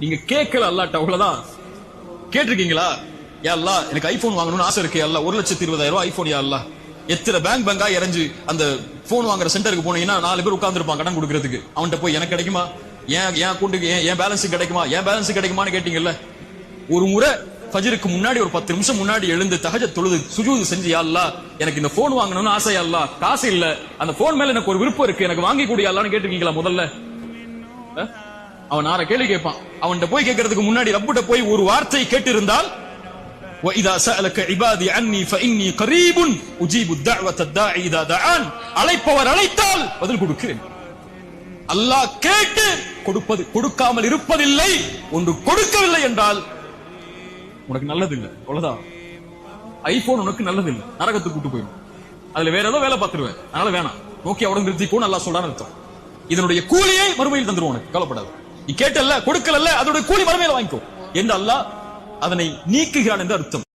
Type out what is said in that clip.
நீங்க கேட்கல அல்லாட்ட அவ்வளவுதான். கேட்டிருக்கீங்களா? யா எனக்கு ஐபோன் வாங்கணும்னு ஆசை இருக்கு எல்லாம் ஒரு லட்சத்தி இருபதாயிரம் ரூபாய் ஐபோன் யா எத்தனை பேங்க் பேங்கா இறஞ்சு அந்த போன் வாங்குற சென்டருக்கு போனீங்கன்னா நாலு பேர் உட்காந்துருப்பாங்க கடன் கொடுக்கறதுக்கு. அவன்கிட்ட போய் எனக்கு கிடைக்குமா? ஏன் என் அக்கௌண்ட்டுக்கு ஏன் என் பேலன்ஸ் கிடைக்குமா? என் பேலன்ஸ் கிடைக்குமான்னு கேட்டீங்கல்ல? ஒரு முறை ஃபஜருக்கு முன்னாடி ஒரு பத்து நிமிஷம் முன்னாடி எழுந்து தகஜ தொழுது சுஜூது செஞ்சு யா எனக்கு இந்த போன் வாங்கணும்னு ஆசை யா காசு இல்ல. அந்த போன் மேல எனக்கு ஒரு விருப்பம் இருக்கு. எனக்கு வாங்கி கூடிய அல்லான்னு கேட்டிருக்கீங்களா முதல்ல? அவன் ஆற கேள்வி கேட்பான். அவன்கிட்ட போய் கேட்கறதுக்கு முன்னாடி ரப்புட்ட போய் ஒரு வார்த்தை கேட்டிருந்தால் அழைப்பவர் அழைத்தால் பதில் கொடுக்கிறேன். அல்லாஹ் கேட்டு கொடுப்பது கொடுக்காமல் இருப்பதில்லை ஒன்று கொடுக்கவில்லை என்றால் உனக்கு நல்லதில்லை. அவ்வளவுதான். ஐபோன் உனக்கு நல்லதில்லை. நரகத்துக்கு கூட்டு போயிடும் அதுல வேற ஏதோ வேலை பார்த்துருவேன். அதனால வேணாம். நோக்கி அவட நிறுத்திக்கோ நல்லா சொல்றான்னு அர்த்தம். இதனுடைய கூலியை மறுமையில் தந்துருவோம் உனக்கு. கவலைப்படாது. நீ கேட்டல்ல கொடுக்கலல்ல அதோட கூலி மறுமையில வாங்கிக்கோ. என்று அல்லாஹ் அதனை நீக்குகிறான் என்று அர்த்தம்.